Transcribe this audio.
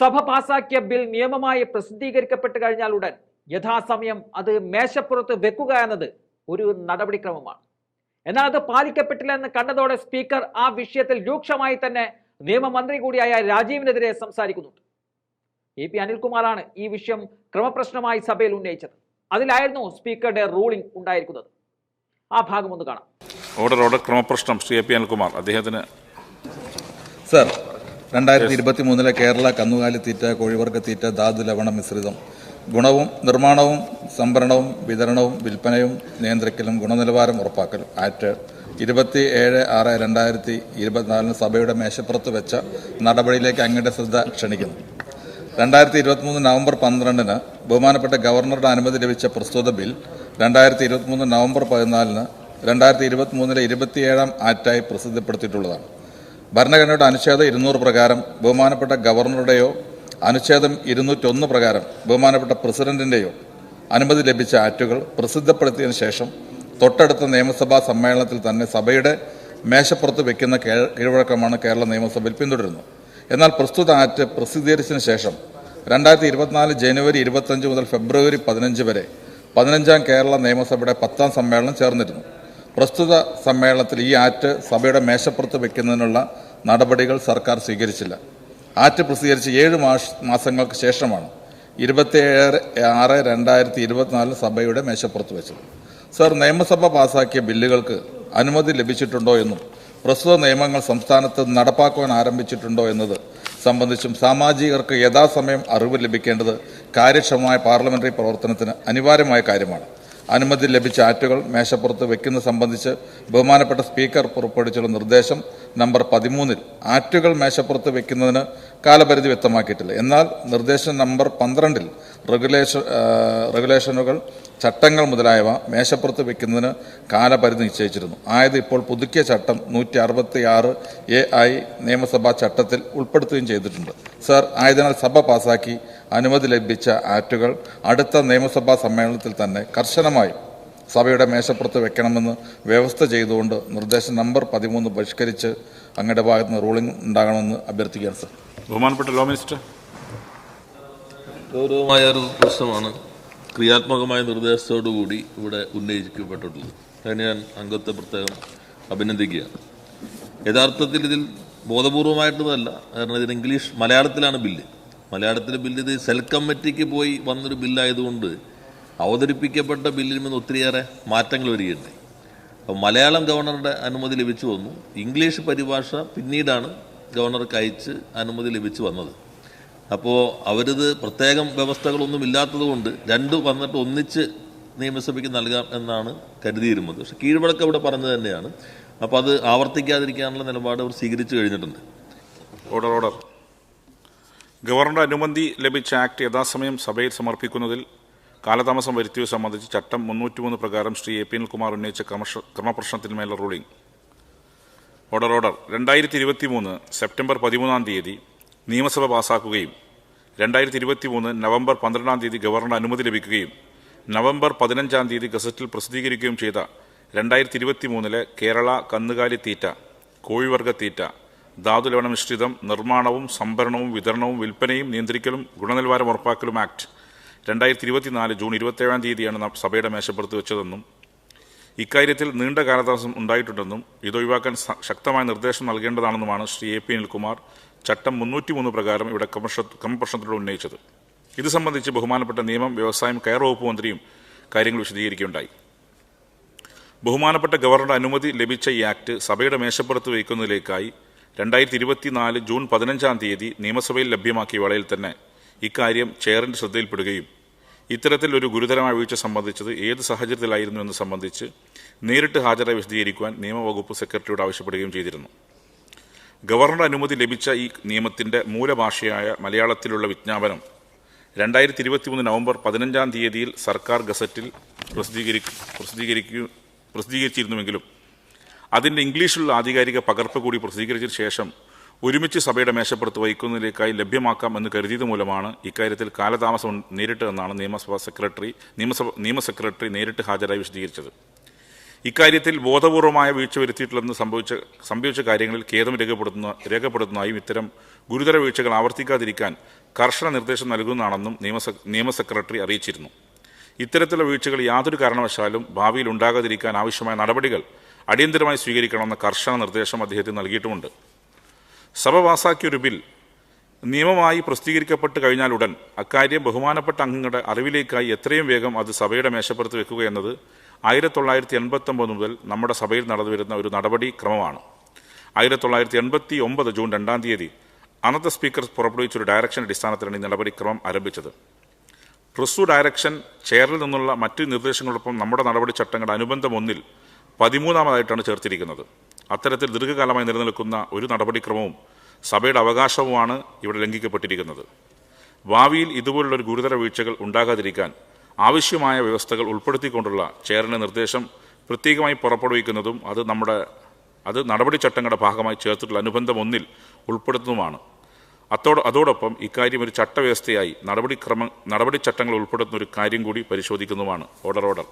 സഭ പാസാക്കിയ ബിൽ നിയമമായി പ്രസിദ്ധീകരിക്കപ്പെട്ട് കഴിഞ്ഞാൽ ഉടൻ യഥാസമയം അത് മേശപ്പുറത്ത് വെക്കുക എന്നത് ഒരു നടപടിക്രമമാണ്. എന്നാൽ അത് പാലിക്കപ്പെട്ടില്ല എന്ന് കണ്ടതോടെ സ്പീക്കർ ആ വിഷയത്തിൽ രൂക്ഷമായി തന്നെ നിയമമന്ത്രി കൂടിയായ രാജീവിനെതിരെ സംസാരിക്കുന്നുണ്ട്. എ പി അനിൽകുമാറാണ് ഈ വിഷയം ക്രമപ്രശ്നമായി സഭയിൽ ഉന്നയിച്ചത്. അതിലായിരുന്നു സ്പീക്കറുടെ റൂളിംഗ് ഉണ്ടായിരിക്കുന്നത്. ആ ഭാഗം ഒന്ന് കാണാം. ഓർഡർ ഓർഡർ ക്രമപ്രശ്നം ശ്രീ എ പി അനിൽകുമാർ അദ്ദേഹത്തിന് സർ രണ്ടായിരത്തി ഇരുപത്തി മൂന്നിലെ കേരള കന്നുകാലി തീറ്റ കോഴിവർഗ തീറ്റ ധാതു ലവണ മിശ്രിതം. ഗുണവും നിർമ്മാണവും സംഭരണവും വിതരണവും വിൽപ്പനയും നിയന്ത്രിക്കലും ഗുണനിലവാരം ഉറപ്പാക്കലും ആറ്റ് ഇരുപത്തി ഏഴ് ആറ് രണ്ടായിരത്തി ഇരുപത്തിനാലിന് സഭയുടെ മേശപ്പുറത്ത് വെച്ച നടപടിയിലേക്ക് അങ്ങയുടെ ശ്രദ്ധ ക്ഷണിക്കുന്നു. രണ്ടായിരത്തി ഇരുപത്തിമൂന്ന് നവംബർ പന്ത്രണ്ടിന് ബഹുമാനപ്പെട്ട ഗവർണറുടെ അനുമതി ലഭിച്ച പ്രസ്തുത ബിൽ രണ്ടായിരത്തി ഇരുപത്തിമൂന്ന് നവംബർ പതിനാലിന് രണ്ടായിരത്തി ഇരുപത്തിമൂന്നിലെ ഇരുപത്തിയേഴാം ആറ്റായി പ്രസിദ്ധപ്പെടുത്തിയിട്ടുള്ളതാണ്. ഭരണഘടനയുടെ അനുച്ഛേദം ഇരുന്നൂറ് പ്രകാരം ബഹുമാനപ്പെട്ട ഗവർണറുടെയോ അനുച്ഛേദം ഇരുന്നൂറ്റൊന്ന് പ്രകാരം ബഹുമാനപ്പെട്ട പ്രസിഡന്റിന്റെയോ അനുമതി ലഭിച്ച ആറ്റുകൾ പ്രസിദ്ധപ്പെടുത്തിയതിനു ശേഷം തൊട്ടടുത്ത നിയമസഭാ സമ്മേളനത്തിൽ തന്നെ സഭയുടെ മേശപ്പുറത്ത് വെക്കുന്ന കീഴ്- കീഴ്വഴക്കമാണ് കേരള നിയമസഭയിൽ പിന്തുടരുന്നത് എന്നാൽ പ്രസ്തുത ആക്ട് പ്രസിദ്ധീകരിച്ചതിന് ശേഷം രണ്ടായിരത്തി ഇരുപത്തിനാല് ജനുവരി ഇരുപത്തഞ്ച് മുതൽ ഫെബ്രുവരി പതിനഞ്ച് വരെ പതിനഞ്ചാം കേരള നിയമസഭയുടെ പത്താം സമ്മേളനം ചേർന്നിരുന്നു. പ്രസ്തുത സമ്മേളനത്തിൽ ഈ ആറ്റ് സഭയുടെ മേശപ്പുറത്ത് വെക്കുന്നതിനുള്ള നടപടികൾ സർക്കാർ സ്വീകരിച്ചില്ല. ആറ്റ് പ്രസിദ്ധീകരിച്ച് ഏഴ് മാസ മാസങ്ങൾക്ക് ശേഷമാണ് ഇരുപത്തിയേഴ് ആറ് രണ്ടായിരത്തി ഇരുപത്തിനാലിൽ സഭയുടെ മേശപ്പുറത്ത് വെച്ചത്. സർ നിയമസഭ പാസാക്കിയ ബില്ലുകൾക്ക് അനുമതി ലഭിച്ചിട്ടുണ്ടോ എന്നും പ്രസ്തുത നിയമങ്ങൾ സംസ്ഥാനത്ത് നടപ്പാക്കുവാൻ ആരംഭിച്ചിട്ടുണ്ടോ എന്നത് സംബന്ധിച്ചും സാമാജികർക്ക് യഥാസമയം അറിവ് ലഭിക്കേണ്ടത് കാര്യക്ഷമമായ പാർലമെന്ററി പ്രവർത്തനത്തിന് അനിവാര്യമായ കാര്യമാണ്. അനുമതി ലഭിച്ച ആറ്റുകൾ മേശപ്പുറത്ത് വെക്കുന്നത് സംബന്ധിച്ച് ബഹുമാനപ്പെട്ട സ്പീക്കർ പുറപ്പെടുവിച്ചുള്ള നിർദ്ദേശം നമ്പർ പതിമൂന്നിൽ ആറ്റുകൾ മേശപ്പുറത്ത് വെക്കുന്നതിന് കാലപരിധി വ്യക്തമാക്കിയിട്ടില്ല. എന്നാൽ നിർദ്ദേശം നമ്പർ പന്ത്രണ്ടിൽ റെഗുലേഷൻ റെഗുലേഷനുകൾ ചട്ടങ്ങൾ മുതലായവ മേശപ്പുറത്ത് വെക്കുന്നതിന് കാലപരിധി നിശ്ചയിച്ചിരുന്നു. ആയത് ഇപ്പോൾ പുതുക്കിയ ചട്ടം നൂറ്റി അറുപത്തി ആറ് എ ഐ നിയമസഭാ ചട്ടത്തിൽ ഉൾപ്പെടുത്തുകയും ചെയ്തിട്ടുണ്ട്. സർ ആയതിനാൽ സഭ പാസാക്കി അനുമതി ലഭിച്ച ആക്റ്റുകൾ അടുത്ത നിയമസഭാ സമ്മേളനത്തിൽ തന്നെ കർശനമായി സഭയുടെ മേശപ്പുറത്ത് വെക്കണമെന്ന് വ്യവസ്ഥ ചെയ്തുകൊണ്ട് നിർദ്ദേശം നമ്പർ പതിമൂന്ന് ബഹിഷ്കരിച്ച് അങ്ങയുടെ ഭാഗത്ത് നിന്ന് റൂളിംഗ് ഉണ്ടാകണമെന്ന് അഭ്യർത്ഥിക്കുകയാണ് സർ. ബഹുമാനപ്പെട്ട ലോ മിനിസ്റ്റർ ഗൗരവമായ ഒരു പ്രശ്നമാണ്. ക്രിയാത്മകമായ നിർദ്ദേശത്തോടുകൂടി ഇവിടെ ഉന്നയിക്കപ്പെട്ടിട്ടുള്ളത്. അതിന് ഞാൻ അംഗത്തെ പ്രത്യേകം അഭിനന്ദിക്കുകയാണ് യഥാർത്ഥത്തിൽ ഇതിൽ ബോധപൂർവമായിട്ടതല്ല കാരണം ഇതിന് ഇംഗ്ലീഷ് മലയാളത്തിലാണ് ബില്ല്. മലയാളത്തിലെ ബില്ല് ഇത് സെൽ കമ്മിറ്റിക്ക് പോയി വന്നൊരു ബില്ലായതുകൊണ്ട് അവതരിപ്പിക്കപ്പെട്ട ബില്ലിൽ നിന്ന് ഒത്തിരിയേറെ മാറ്റങ്ങൾ വരികയുണ്ടായി. അപ്പോൾ മലയാളം ഗവർണറുടെ അനുമതി ലഭിച്ചു വന്നു. ഇംഗ്ലീഷ് പരിഭാഷ പിന്നീടാണ് ഗവർണർക്ക് അയച്ച് അനുമതി ലഭിച്ചു വന്നത്. അപ്പോൾ അവരിത് പ്രത്യേകം വ്യവസ്ഥകളൊന്നും ഇല്ലാത്തതുകൊണ്ട് രണ്ട് വന്നിട്ട് ഒന്നിച്ച് നിയമസഭയ്ക്ക് നൽകാം എന്നാണ് കരുതിയിരുന്നത്. പക്ഷെ കീഴ്വഴക്കം ഇവിടെ പറഞ്ഞത് തന്നെയാണ്. അപ്പോൾ അത് ആവർത്തിക്കാതിരിക്കാനുള്ള നിലപാട് അവർ സ്വീകരിച്ചു കഴിഞ്ഞിട്ടുണ്ട്. ഓർഡർ ഓർഡർ ഗവർണറുടെ അനുമതി ലഭിച്ച ആക്ട് യഥാസമയം സഭയിൽ സമർപ്പിക്കുന്നതിൽ കാലതാമസം വരുത്തിയത് സംബന്ധിച്ച് ചട്ടം മുന്നൂറ്റിമൂന്ന് പ്രകാരം ശ്രീ എ പി എൽകുമാർ ഉന്നയിച്ച ക്രമശ ക്രമപ്രശ്നത്തിന്മേലുള്ള റൂളിംഗ് ഓർഡർ ഓർഡർ രണ്ടായിരത്തി ഇരുപത്തി മൂന്ന് സെപ്റ്റംബർ പതിമൂന്നാം തീയതി നിയമസഭ പാസാക്കുകയും രണ്ടായിരത്തി ഇരുപത്തി മൂന്ന് നവംബർ പന്ത്രണ്ടാം തീയതി ഗവർണർ അനുമതി ലഭിക്കുകയും നവംബർ പതിനഞ്ചാം തീയതി ഗസറ്റിൽ പ്രസിദ്ധീകരിക്കുകയും ചെയ്ത രണ്ടായിരത്തി ഇരുപത്തി മൂന്നിലെ കേരള കന്നുകാലി തീറ്റ കോഴിവർഗ തീറ്റ ധാതുലവണ മിശ്രിതം നിർമ്മാണവും സംഭരണവും വിതരണവും വിൽപ്പനയും നിയന്ത്രിക്കലും ഗുണനിലവാരം ഉറപ്പാക്കലും ആക്ട് രണ്ടായിരത്തി ഇരുപത്തിനാല് ജൂൺ ഇരുപത്തേഴാം തീയതിയാണ് സഭയുടെ മേശപ്പുറത്ത് വെച്ചതെന്നും ഇക്കാര്യത്തിൽ നീണ്ട കാലതാമസം ഉണ്ടായിട്ടുണ്ടെന്നും ഇതൊഴിവാക്കാൻ ശക്തമായ നിർദ്ദേശം നൽകേണ്ടതാണെന്നുമാണ് ശ്രീ എ പി അനിൽകുമാർ ചട്ടം മുന്നൂറ്റിമൂന്ന് പ്രകാരം ഇവിടെ ക്രമപ്രശ്നത്തോട് ഉന്നയിച്ചത്. ഇത് സംബന്ധിച്ച് ബഹുമാനപ്പെട്ട നിയമം വ്യവസായം കയർ വകുപ്പ് മന്ത്രിയും കാര്യങ്ങൾ വിശദീകരിക്കുകയുണ്ടായി. ബഹുമാനപ്പെട്ട ഗവർണറുടെ അനുമതി ലഭിച്ച ഈ ആക്ട് സഭയുടെ മേശപ്പുറത്ത് വയ്ക്കുന്നതിലേക്കായി രണ്ടായിരത്തി ഇരുപത്തിനാല് ജൂൺ പതിനഞ്ചാം തീയതി നിയമസഭയിൽ ലഭ്യമാക്കിയ വേളയിൽ തന്നെ ഇക്കാര്യം ചെയറിന്റെ ശ്രദ്ധയിൽപ്പെടുകയും ഇത്തരത്തിൽ ഒരു ഗുരുതരമായ വീഴ്ച സംബന്ധിച്ചത് ഏത് സാഹചര്യത്തിലായിരുന്നു എന്ന് സംബന്ധിച്ച് നേരിട്ട് ഹാജരായി വിശദീകരിക്കുവാൻ നിയമവകുപ്പ് സെക്രട്ടറിയോട് ആവശ്യപ്പെടുകയും ചെയ്തിരുന്നു. ഗവർണറുടെ അനുമതി ലഭിച്ച ഈ നിയമത്തിന്റെ മൂലഭാഷയായ മലയാളത്തിലുള്ള വിജ്ഞാപനം രണ്ടായിരത്തി ഇരുപത്തിമൂന്ന് നവംബർ പതിനഞ്ചാം തീയതിയിൽ സർക്കാർ ഗസറ്റിൽ പ്രസിദ്ധീകരി പ്രസിദ്ധീകരിക്കു പ്രസിദ്ധീകരിച്ചിരുന്നുവെങ്കിലും അതിന്റെ ഇംഗ്ലീഷിലുള്ള ആധികാരിക പകർപ്പ് കൂടി പ്രസിദ്ധീകരിച്ചതിന് ശേഷം ഒരുമിച്ച് സഭയുടെ മേശപ്പുറത്ത് വഹിക്കുന്നതിലേക്കായി ലഭ്യമാക്കാം എന്ന് കരുതിയത് മൂലമാണ് ഇക്കാര്യത്തിൽ കാലതാമസം നേരിട്ടതെന്നാണ് നിയമസഭാ സെക്രട്ടറി നിയമസഭ നിയമ സെക്രട്ടറി നേരിട്ട് ഹാജരായി വിശദീകരിച്ചത്. ഇക്കാര്യത്തിൽ ബോധപൂർവമായ വീഴ്ച വരുത്തിയിട്ടുള്ളതെന്ന് സംഭവിച്ച സംഭവിച്ച കാര്യങ്ങളിൽ ഖേദം രേഖപ്പെടുത്തുന്ന രേഖപ്പെടുത്തുന്നതായും ഇത്തരം ഗുരുതര വീഴ്ചകൾ ആവർത്തിക്കാതിരിക്കാൻ കർശന നിർദ്ദേശം നൽകുന്നതാണെന്നും നിയമ സെ- നിയമ സെക്രട്ടറി അറിയിച്ചിരുന്നു. ഇത്തരത്തിലുള്ള വീഴ്ചകൾ യാതൊരു കാരണവശാലും ഭാവിയിൽ ഉണ്ടാകാതിരിക്കാൻ ആവശ്യമായ നടപടികൾ അടിയന്തരമായി സ്വീകരിക്കണമെന്ന കർശന നിർദ്ദേശം അദ്ദേഹത്തിന് നൽകിയിട്ടുമുണ്ട്. സഭ പാസാക്കിയ ഒരു ബിൽ നിയമമായി പ്രസിദ്ധീകരിക്കപ്പെട്ട് കഴിഞ്ഞാലുടൻ അക്കാര്യം ബഹുമാനപ്പെട്ട അംഗങ്ങളുടെ അറിവിലേക്കായി എത്രയും വേഗം അത് സഭയുടെ മേശപ്പുറത്ത് വെക്കുക എന്നത് ആയിരത്തി തൊള്ളായിരത്തി എൺപത്തി ഒമ്പത് മുതൽ നമ്മുടെ സഭയിൽ നടന്നുവരുന്ന ഒരു നടപടി ക്രമമാണ്. ആയിരത്തി തൊള്ളായിരത്തി എൺപത്തി ഒമ്പത് ജൂൺ രണ്ടാം തീയതി അന്നത്തെ സ്പീക്കർ പുറപ്പെടുവിച്ച ഒരു ഡയറക്ഷൻ അടിസ്ഥാനത്തിലാണ് ഈ നടപടിക്രമം ആരംഭിച്ചത്. റിസു ഡയറക്ഷൻ ചെയറിൽ നിന്നുള്ള മറ്റ് നിർദ്ദേശങ്ങളോടൊപ്പം നമ്മുടെ നടപടി ചട്ടങ്ങളുടെ അനുബന്ധം ഒന്നിൽ പതിമൂന്നാമതായിട്ടാണ് ചേർത്തിരിക്കുന്നത്. അത്തരത്തിൽ ദീർഘകാലമായി നിലനിൽക്കുന്ന ഒരു നടപടിക്രമവും സഭയുടെ അവകാശവുമാണ് ഇവിടെ ലംഘിക്കപ്പെട്ടിരിക്കുന്നത്. ഭാവിയിൽ ഇതുപോലുള്ളൊരു ഗുരുതര വീഴ്ചകൾ ഉണ്ടാകാതിരിക്കാൻ ആവശ്യമായ വ്യവസ്ഥകൾ ഉൾപ്പെടുത്തിക്കൊണ്ടുള്ള ചെയറിന്റെ നിർദ്ദേശം പ്രത്യേകമായി പുറപ്പെടുവിക്കുന്നതും അത് നമ്മുടെ അത് നടപടിച്ചട്ടങ്ങളുടെ ഭാഗമായി ചേർത്തിട്ടുള്ള അനുബന്ധം ഒന്നിൽ ഉൾപ്പെടുത്തുന്നതുമാണ്. അത്തോട് അതോടൊപ്പം ഇക്കാര്യം ഒരു ചട്ടവ്യവസ്ഥയായി നടപടിക്രമ നടപടിച്ചട്ടങ്ങൾ ഉൾപ്പെടുത്തുന്ന ഒരു കാര്യം കൂടി പരിശോധിക്കുന്നതുമാണ്. Order order.